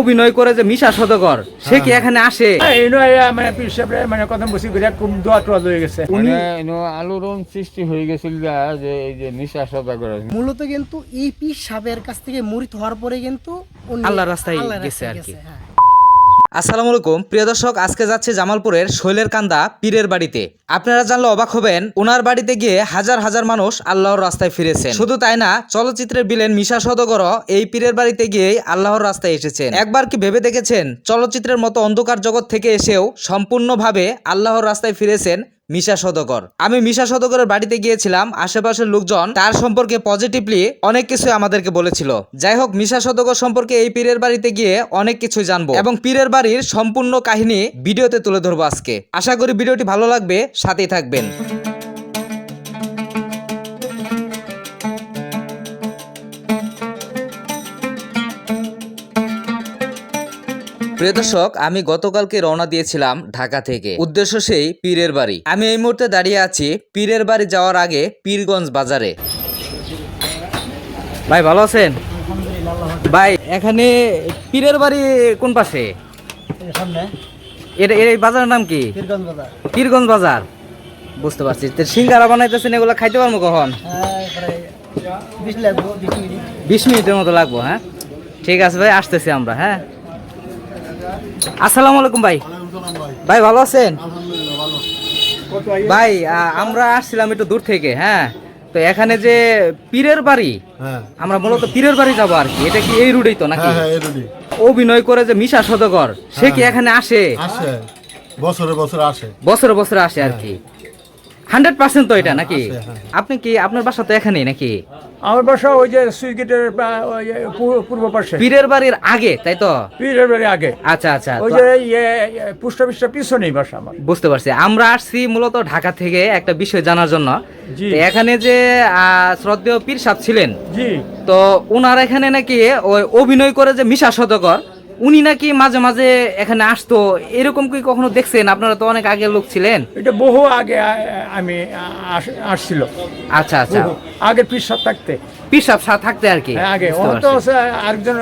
অভিনয় করে যে মিশা সদগর সে কি এখানে আসে? এনো মানে মানে কথা বসি করে কম দোয়া টোয়া হয়ে গেছে। উনি আলোড়ন সৃষ্টি হয়ে গেছিল যে এই যে নিশা সদাগর মূলত কিন্তু এই পীর সাহেবের কাছ থেকে মুরিত হওয়ার পরে কিন্তু আল্লাহ আল্লাহর রাস্তায় গেছে আর কি। আসসালামু আলাইকুম। প্রিয় দর্শক, আজকে যাচ্ছে জামালপুরের শৈলের কান্দা পীরের বাড়িতে। আপনারা জানলে অবাক হবেন ওনার বাড়িতে গিয়ে হাজার হাজার মানুষ আল্লাহর রাস্তায় ফিরেছেন। শুধু তাই না, চলচ্চিত্রের বিলেন মিশা সদগর এই পীরের বাড়িতে গিয়েই আল্লাহর রাস্তায় এসেছেন। একবার কি ভেবে দেখেছেন, চলচ্চিত্রের মতো অন্ধকার জগৎ থেকে এসেও সম্পূর্ণভাবে আল্লাহর রাস্তায় ফিরেছেন মিশা সদগর আমি মিশা সদগরের বাড়িতে গিয়েছিলাম, আশেপাশের লোকজন তার সম্পর্কে পজিটিভলি অনেক কিছু আমাদেরকে বলেছিল। যাই হোক, মিশা সদগর সম্পর্কে এই পীরের বাড়িতে গিয়ে অনেক কিছু জানব এবং পীরের বাড়ির সম্পূর্ণ কাহিনী ভিডিওতে তুলে ধরবো আজকে। আশা করি ভিডিওটি ভালো লাগবে, সাথেই থাকবেন। প্রিয় দর্শক আমি গতকালকে রওনা দিয়েছিলাম ঢাকা থেকে। উদ্দেশ্য সেই পীরের বাড়ি। আমি এই মুহূর্তে দাঁড়িয়ে আছি পীরের বাড়ি যাওয়ার আগে পীরগঞ্জ বাজারে। ভাই ভালো আছেন? ভাই এখানে পীরের বাড়ি কোন পাশে? এর এই বাজারের নাম কি? পীরগঞ্জ বাজার। বুঝতে পারছি। সিঙ্গারা বানাইতেছেন এগুলো খাইতে পারব কখন? হ্যাঁ বিশ মিনিটের মতো লাগবো হ্যাঁ? ঠিক আছে ভাই আসতেছি আমরা হ্যাঁ? আসসালামু আলাইকুম ভাই। ভাই ভালো আছেন? ভাই আমরা আসছিলাম একটু দূর থেকে হ্যাঁ? তো এখানে যে পীরের বাড়ি হ্যাঁ। আমরা মূলত পীরের বাড়ি যাব আর কি। এটা কি এই রুটেই তো নাকি? হ্যাঁ হ্যাঁ অভিনয় করে যে মিশা সদগর সে কি এখানে আসে? বছরে বছরে আসে। বছরে বছরে আসে আর কি। হান্ড্রেড পার্সেন্ট তো এটা নাকি? হ্যাঁ। আপনি কি আপনার বাসা তো এখানেই নাকি? আমার বাসা ওই যে সুইচ গেটের পূর্ব পাশে। পীরের বাড়ির আগে তাই তো? পীরের বাড়ি আগে। আচ্ছা আচ্ছা। ওই যে পোস্ট অফিসটা পিছনেই বাসা আমার। বুঝতে পারছি। আমরা আসছি মূলত ঢাকা থেকে একটা বিষয় জানার জন্য। এখানে যে আহ, শ্রদ্ধেয় পীর সাহেব ছিলেন জি। তো উনার এখানে নাকি ওই অভিনয় করে যে মিশা সদকর উনি নাকি মাঝে মাঝে এখানে আসতো এরকম কি কখনো দেখছেন? আপনারা তো অনেক আগের লোক ছিলেন। এটা বহু আগে আমি আসছিল। আচ্ছা আচ্ছা। পীর সাহেব থাকতে। পীর সাহেব সা- থাকতে আর কি। হ্যাঁ, আগে। তো আরেকজন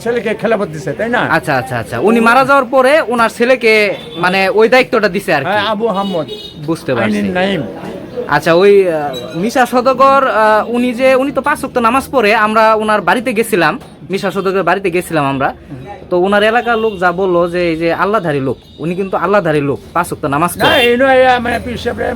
ছেলেকে খেলাপত দিছে তাই না? আচ্ছা আচ্ছা আচ্ছা। উনি মারা যাওয়ার পরে ওনার ছেলেকে মানে ওই দায়িত্বটা দিছে আর কি। হ্যাঁ আবু আহমদ বুঝতে পারছি। নাইম। আচ্ছা ওই মিশা সদগর উনি যে উনি তো পাঁচ নামাজ পড়ে আমরা ওনার বাড়িতে গেছিলাম। মিশা সদগরের বাড়িতে গেছিলাম আমরা। তো ওনার এলাকার লোক যা বলল যে এই যে আল্লাহধারী লোক উনি কিন্তু আল্লাহধারী লোক পাঁচ ওয়াক্ত নামাজ না পড়ে। এনো মানে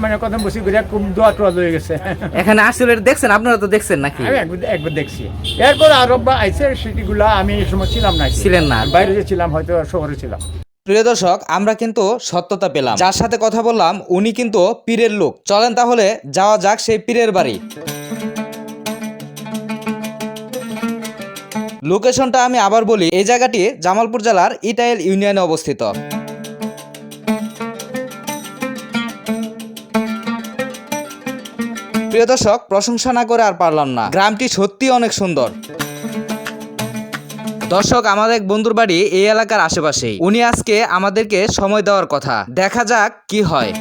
মানে কথা বসি করে খুব দোয়া টোয়া লয়ে গেছে। এখানে আসলে দেখছেন আপনারা তো দেখছেন নাকি? আমি একবার একবার দেখছি। এরপর আরব আইসে সেটিগুলা আমি এই সময় ছিলাম না ছিলেন না। বাইরে যে ছিলাম হয়তো শহরে ছিলাম। প্রিয় দর্শক আমরা কিন্তু সত্যতা পেলাম। যার সাথে কথা বললাম উনি কিন্তু পীরের লোক। চলেন তাহলে যাওয়া যাক সেই পীরের বাড়ি। লোকেশনটা আমি আবার বলি, এই জায়গাটি জামালপুর জেলার ইটাইল ইউনিয়নে অবস্থিত। প্রিয় দর্শক, প্রশংসা না করে আর পারলাম না। গ্রামটি সত্যি অনেক সুন্দর। দর্শক, আমাদের এক বন্ধুর বাড়ি এই এলাকার আশেপাশেই। উনি আজকে আমাদেরকে সময় দেওয়ার কথা। দেখা যাক কি হয়।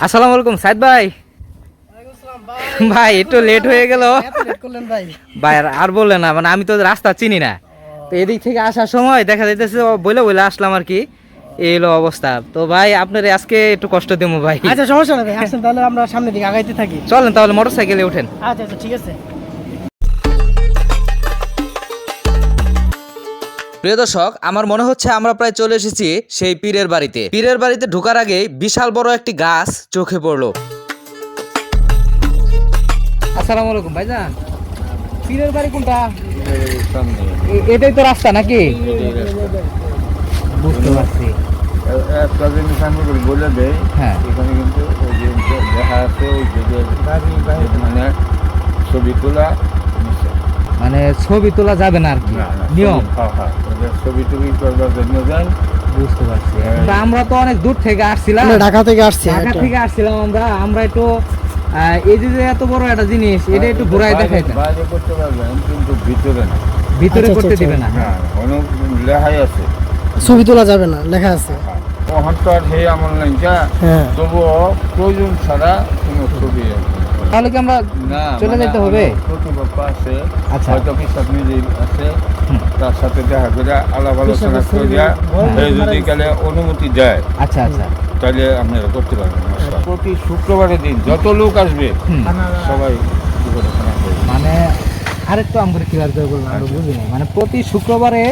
আসসালামু আলাইকুম সাইদ ভাই। ভাই। একটু লেট হয়ে গেল। ভাই। আর- বললেন না মানে আমি তো রাস্তা চিনি না। তো এদিক থেকে আসার সময় দেখা যাইতেছে বলে বলে আসলাম আর কি। এলো হলো অবস্থা। তো ভাই আপনার আজকে একটু কষ্ট দেবো ভাই। আচ্ছা সমস্যা নেই আসেন তাহলে আমরা সামনের দিকে আগাইতে থাকি। চলেন তাহলে মোটর সাইকেলে উঠেন। আচ্ছা আচ্ছা ঠিক আছে। প্রিয় দর্শক আমার মনে হচ্ছে আমরা প্রায় চলে এসেছি সেই পীরের বাড়িতে। পীরের বাড়িতে ঢোকার আগে বিশাল বড় একটি গাছ চোখে পড়ল। আসসালামু আলাইকুম ভাইজান। পীরের বাড়ি কোনটা? এটাই তো রাস্তা নাকি? বুঝতে পারছি। একটা জিনিস আমি বলে দেয় হ্যাঁ। এখানে কিন্তু ওই যে যে- দেখা আছে ওই যে যে- মানে ছবি তোলা। মানে ছবি তোলা যাবে না আর কি নিয়ম ছবি- হ্যাঁ, হ্যাঁ, ছবি টবি করবার জন্য যান বুঝতে পারছি। হ্যাঁ। তা আমরা তো অনেক দূর থেকে আসছিলাম। ঢাকা থেকে আসছি ঢাকা থেকে আসছিলাম আমরা। আমরা একটু এই যে এত বড় একটা জিনিস এটা একটু ঘুরাই দেখাইতেন। বাইরে করতে পারবেন কিন্তু ভিতরে না। ভিতরে আচ্ছা, করতে আচ্ছা, দিবে না। অনেক লেহাই আছে। ছবি তোলা যাবে না লেখা আছে। ওখান তো আর সেই আমল নাই হ্যাঁ। তবুও প্রয়োজন ছাড়া কোনো ছবি তাহলে কি আমরা চলে মানে যেতে হবে? আছে আচ্ছা। হয়তো আছে তার সাথে দেখা করে আলাপ আলোচনা করিয়া যদি কালে অনুমতি দেয় আচ্ছা আচ্ছা। তাহলে আপনারা করতে পারবেন প্রতি শুক্রবারের দিন যত লোক আসবে সবাই মানে আরেকটু আমরা ক্লিয়ার করে বললাম আমরা বুঝি মানে প্রতি শুক্রবারে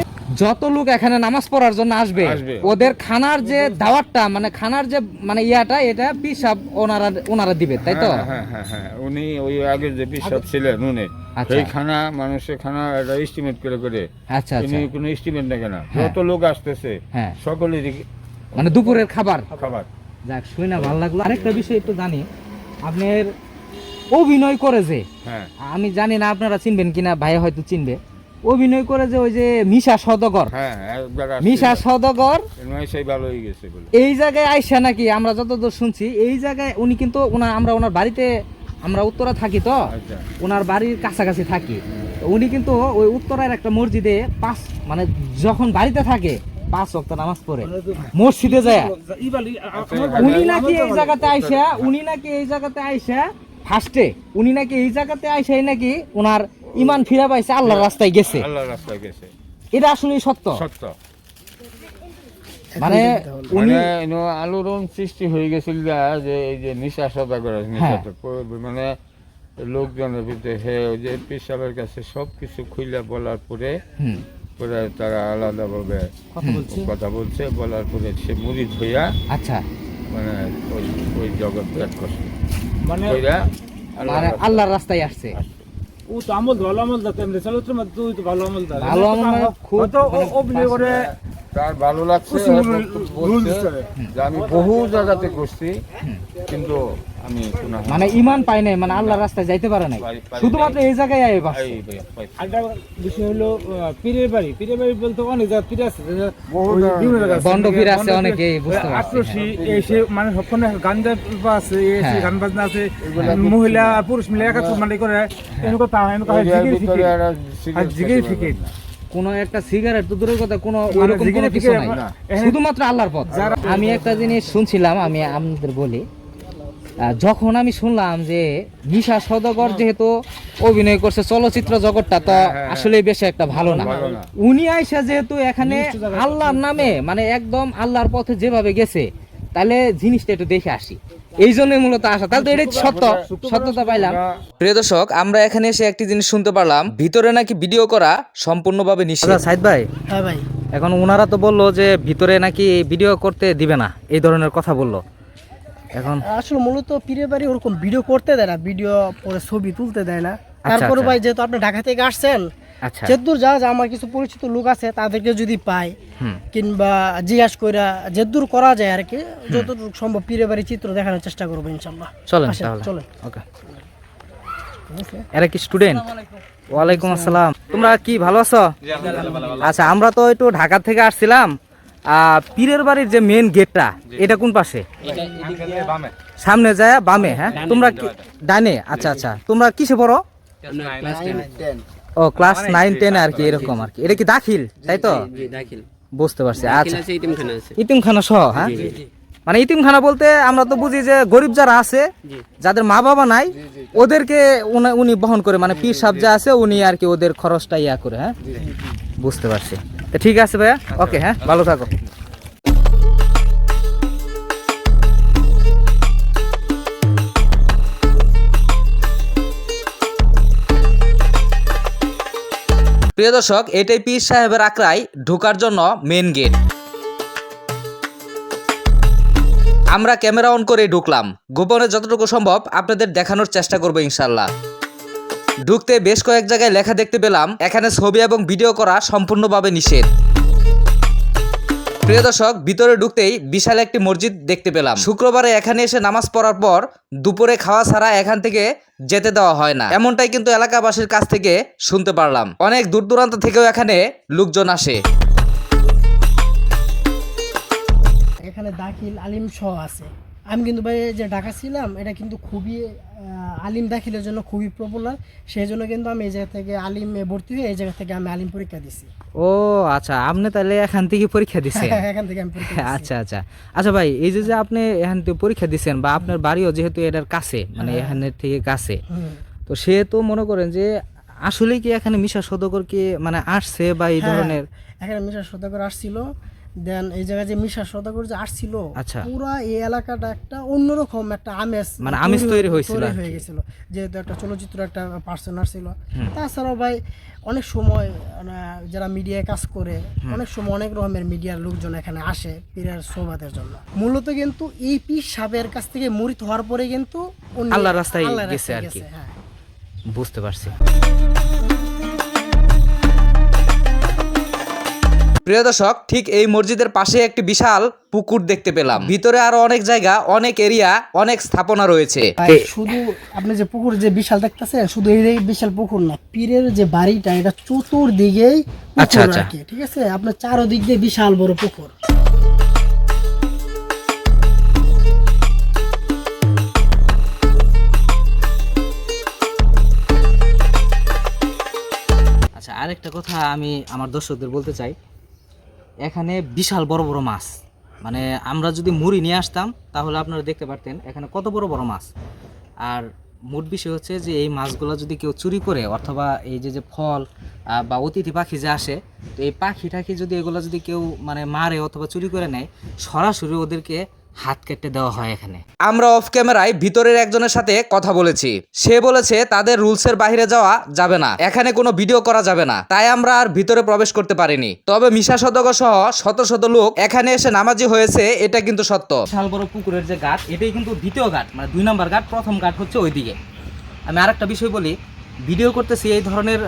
যত লোক এখানে নামাজ পড়ার জন্য আসবে। ওদের খানার যে দাওয়াতটা মানে খানার যে মানে ইয়াটা এটা পিসাব ওনারা ওনারা দিবে তাই তো? হ্যাঁ, হ্যাঁ হ্যাঁ হ্যাঁ উনি ওই আগে যে পিসাব ছিলেন উনি। আচ্ছা। সেই খানা মানুষের খানা একটা এস্টিমেট করে করে। আচ্ছা আচ্ছা। উনি কোনো এস্টিমেট দেখে না। হ্যাঁ। যত লোক আসতেছে হ্যাঁ। সকলেরই মানে দুপুরের খাবার। খাবার। যাক শুনে ভালো লাগল। আরেকটা বিষয় একটু জানি। আপনার অভিনয় করে যে হ্যাঁ। আমি জানি না আপনারা চিনবেন কিনা ভাই হয়তো চিনবে। অভিনয় করে যে ওই যে মিশা সদগর। হ্যাঁ। মিশা সদগর। এই জায়গায় আইসা নাকি আমরা যতদূর শুনছি এই জায়গায় উনি কিন্তু ওনার আমরা ওনার বাড়িতে আমরা উত্তরা থাকি তো আচ্ছা। ওনার বাড়ির কাছাকাছি থাকি। উনি কিন্তু ওই উত্তরার একটা মসজিদে পাঁচ মানে যখন বাড়িতে থাকে পাঁচ ওয়াক্ত নামাজ পড়ে মসজিদে যায়। উনি নাকি এই জায়গাতে আইসা উনি নাকি এই জায়গাতে আইসা ফার্স্টে উনি নাকি এই জায়গাতে আইসাই নাকি ওনার ইমান ফিরা পাইছে আল্লাহর রাস্তায় গেছে। আল্লাহ রাস্তায় গেছে। এটা আসলে সত্য। সত্য। মানে উনি মানে আলোড়ন সৃষ্টি হয়ে গেছিল যে এই যে নিশা সদাগর হ্যাঁ। মানে লোকজনের ভিতরে হে ওই যে পিসাবের কাছে সব কিছু খুলে বলার পরে পরে তারা আলাদাভাবে কথা বলছে। কথা বলছে বলার পরে সে মুড়িদ হইয়া আচ্ছা। মানে ওই ওই জগৎ ত্যাগ করছে। মানে মানে আল্লাহর রাস্তায় আসছে। ও তো আমল ভালো আমল দাতে এমনি চলত্র মধ্যে তুই তো ভালো আমল দাতে ভালো আমল মানে খুব হয়তো ও মানে করে তার ভালো লাগছে। যে আমি বহু জায়গাতে করছি কিন্তু আমি মানে ইমান পায় নাই মানে আল্লাহর রাস্তায় যাইতে পারে নাই। শুধুমাত্র এই জায়গায় আই বাস। আরেকটা বিষয় হলো পীরের বাড়ি। পীরের বাড়ি বলতে অনেক জায়গা পীর আছে। বন্ড পীর আছে পীর, বুঝতে পারছি, আটরশি, এই সে মানে সবখানে গাঞ্জা আছে এই সে হ্যাঁ। গান বাজনা আছে মহিলা পুরুষ মিলে একাত্তর মানে করে এনেকুৱা তা এনেকুৱা হয় ওইটার জিগির ফিকির। জিগির ফিকির। কোন একটা সিগারেট তো দূরের কথা কোনো মানে ওইরকম কোনো কিছু নাই। শুধুমাত্র আল্লাহর পথ। আমি একটা জিনিস শুনছিলাম আমি আপনাদের বলি যখন আমি শুনলাম যে নিশা সদগর যেহেতু অভিনয় করছে চলচ্চিত্র জগৎটা তো আসলে বেশি একটা ভালো না। উনি আইসা যেহেতু এখানে আল্লাহর নামে মানে একদম আল্লাহর পথে যেভাবে গেছে তাহলে জিনিসটা একটু দেখে আসি। এই জন্যই মূলত আসা। তাহলে তো এটাই সত্য সত্যতা পাইলাম। প্রিয় দর্শক আমরা এখানে এসে একটি জিনিস শুনতে পারলাম। ভিতরে নাকি ভিডিও করা সম্পূর্ণভাবে নিষেধ সাইদ ভাই। হ্যাঁ ভাই। এখন ওনারা তো বলল যে ভিতরে নাকি ভিডিও করতে দিবে না এই ধরনের কথা বলল। এখন? আসলে মূলত পীরের বাড়ি ওরকম ভিডিও করতে দেয় না ভিডিও পরে ছবি তুলতে দেয় না। তারপরে আচ্ছা। ভাই যেহেতু আপনি ঢাকা থেকে আসছেন আচ্ছা। যেদূর যা আমার কিছু পরিচিত লোক আছে তাদেরকে যদি পাই কিংবা জিজ্ঞাস কইরা যেদূর করা যায় আর কি যতটুকু সম্ভব পীরের বাড়ি চিত্র দেখানোর চেষ্টা করব ইনশাল্লাহ চলেন চলেন। ওকে। এরা কি স্টুডেন্ট ওয়ালাইকুম আসসালাম। তোমরা কি ভালো আছো? আচ্ছা আমরা তো একটু ঢাকা থেকে আসছিলাম। পীরের বাড়ির যে মেন গেটটা এটা কোন পাশে? সামনে যায় বামে হ্যাঁ? তোমরা ডানে? আচ্ছা আচ্ছা। তোমরা কিসে পড়ো? ও ক্লাস নাইন টেন আর কি এরকম আর কি। এটা কি দাখিল তাই তো? বুঝতে পারছি আচ্ছা। আছে ইতিমখানা সহ হ্যাঁ? মানে ইতিমখানা বলতে আমরা তো বুঝি যে গরিব যারা আছে যাদের মা বাবা নাই ওদেরকে উনি- উনি বহন করে মানে পীর সাহেব যা আছে উনি আর কি ওদের খরচটা ইয়া করে হ্যাঁ? বুঝতে পারছি। তো ঠিক আছে ভাইয়া? ওকে হ্যাঁ ভালো থাকো। প্রিয় দর্শক এটাই পীর সাহেবের আকড়ায় ঢোকার জন্য মেন গেট আমরা ক্যামেরা অন করে ঢুকলাম। গোপনে যতটুকু সম্ভব আপনাদের দেখানোর চেষ্টা করব ইনশাল্লাহ। ঢুকতে বেশ কয়েক জায়গায় লেখা দেখতে পেলাম, এখানে ছবি এবং ভিডিও করা সম্পূর্ণভাবে নিষেধ। প্রিয় দর্শক, ভিতরে ঢুকতেই বিশাল একটি মসজিদ দেখতে পেলাম। শুক্রবারে এখানে এসে নামাজ পড়ার পর দুপুরে খাওয়া ছাড়া এখান থেকে যেতে দেওয়া হয় না। এমনটাই কিন্তু এলাকাবাসীর কাছ থেকে শুনতে পারলাম। অনেক দূর দূরান্ত থেকেও এখানে লোকজন আসে। এখানে দাখিল আলিম সহ আছে। আমি কিন্তু ভাই যে ঢাকা ছিলাম এটা কিন্তু খুবই আলিম দাখিলের জন্য খুবই পপুলার সেই জন্য কিন্তু আমি এই জায়গা থেকে আলিমে ভর্তি হয়ে এই জায়গা থেকে আমি আলিম পরীক্ষা দিছি। ও আচ্ছা আপনি তাহলে এখান থেকে পরীক্ষা দিছেন? এখান থেকে আমি পরীক্ষা আচ্ছা আচ্ছা। আচ্ছা ভাই এই যে যে আপনি এখান থেকে পরীক্ষা দিছেন বা আপনার বাড়িও যেহেতু এটার কাছে মানে এখানের থেকে কাছে তো সে তো মনে করেন যে আসলে কি এখানে মিশা সদকর কি মানে আসছে বা এই হ্যাঁ, ধরনের এখানে মিশা সদাগর আসছিল। দেন এই জায়গায় যে মিশা সদাগর যে আসছিল আচ্ছা। পুরা এই এলাকাটা একটা অন্যরকম একটা আমেজ মানে আমেজ তৈরি হয়েছিল হয়ে। গেছিল। যেহেতু একটা চলচ্চিত্র একটা পার্সন আসছিল। তাছাড়াও ভাই অনেক সময় মানে যারা মিডিয়ায় কাজ করে অনেক সময় অনেক রকমের মিডিয়ার লোকজন এখানে আসে পীরের সোবাদের জন্য। মূলত কিন্তু এই পীর সাহেবের কাছ থেকে মুরিত হওয়ার পরে কিন্তু উনি আল্লাহর রাস্তায় গেছে আর কি। হ্যাঁ। বুঝতে পারছি। প্রিয় দর্শক ঠিক এই মসজিদের পাশে একটি বিশাল পুকুর দেখতে পেলাম। ভিতরে আরও অনেক জায়গা অনেক এরিয়া অনেক স্থাপনা রয়েছে। শুধু আপনি যে পুকুর যে বিশাল দেখতেছেন শুধু এই বিশাল পুকুর না পীরের যে বাড়িটা এটা চতুর্দিকেই আচ্ছা, আচ্ছা। ঠিক আছে? আপনার চারোদিক দিয়ে বিশাল বড় পুকুর। আচ্ছা আরেকটা কথা আমি আমার দর্শকদের বলতে চাই। এখানে বিশাল বড় বড় মাছ। মানে আমরা যদি মুড়ি নিয়ে আসতাম, তাহলে আপনারা দেখতে পারতেন এখানে কত বড় বড় মাছ। আর মোট বিষয় হচ্ছে যে এই মাছগুলো যদি কেউ চুরি করে, অথবা এই যে যে ফল বা অতিথি পাখি যে আসে, তো এই পাখি টাখি যদি এগুলো যদি কেউ মানে মারে অথবা চুরি করে নেয়, সরাসরি ওদেরকে হাত কেটে দেওয়া হয় এখানে। আমরা অফ ক্যামেরায় ভিতরের একজনের সাথে কথা বলেছি। সে বলেছে তাদের রুলসের বাইরে যাওয়া যাবে না। এখানে কোনো ভিডিও করা যাবে না। তাই আমরা আর ভিতরে প্রবেশ করতে পারিনি। তবে মিশা শতক সহ শত শত লোক এখানে এসে নামাজি হয়েছে এটা কিন্তু সত্য। বিশাল বড় পুকুরের যে ঘাট এটাই কিন্তু দ্বিতীয় ঘাট মানে দুই নম্বর ঘাট প্রথম ঘাট হচ্ছে ওইদিকে। আমি আরেকটা বিষয় বলি ভিডিও করতেছি এই ধরনের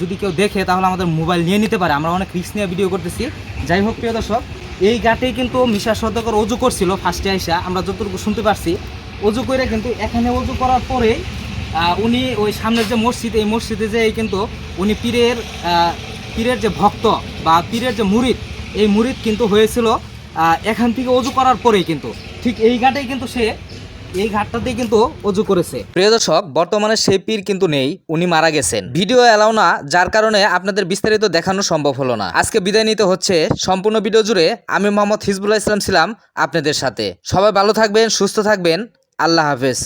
যদি কেউ দেখে তাহলে আমাদের মোবাইল নিয়ে নিতে পারে। আমরা অনেক রিস্ক নিয়ে ভিডিও করতেছি। যাই হোক প্রিয় দর্শক এই ঘাটেই কিন্তু মিশা সদকর অজু করছিল ফার্স্টে আইসা, আমরা যতটুকু শুনতে পারছি। অজু করে কিন্তু এখানে অজু করার পরেই উনি ওই সামনের যে মসজিদ, এই মসজিদে যে কিন্তু উনি পীরের পীরের যে ভক্ত বা পীরের যে মুরিদ, এই মুরিদ কিন্তু হয়েছিল এখান থেকে অজু করার পরেই কিন্তু। ঠিক এই গাটেই কিন্তু সে এই ঘাটটাতে কিন্তু অজু করেছে। প্রিয় দর্শক, বর্তমানে সেই পীর কিন্তু নেই, উনি মারা গেছেন। ভিডিও এলাও না, যার কারণে আপনাদের বিস্তারিত দেখানো সম্ভব হলো না। আজকে বিদায় নিতে হচ্ছে, সম্পূর্ণ ভিডিও জুড়ে আমি মোহাম্মদ হিজবুল্লাহ ইসলাম ছিলাম আপনাদের সাথে। সবাই ভালো থাকবেন, সুস্থ থাকবেন, আল্লাহ হাফেজ।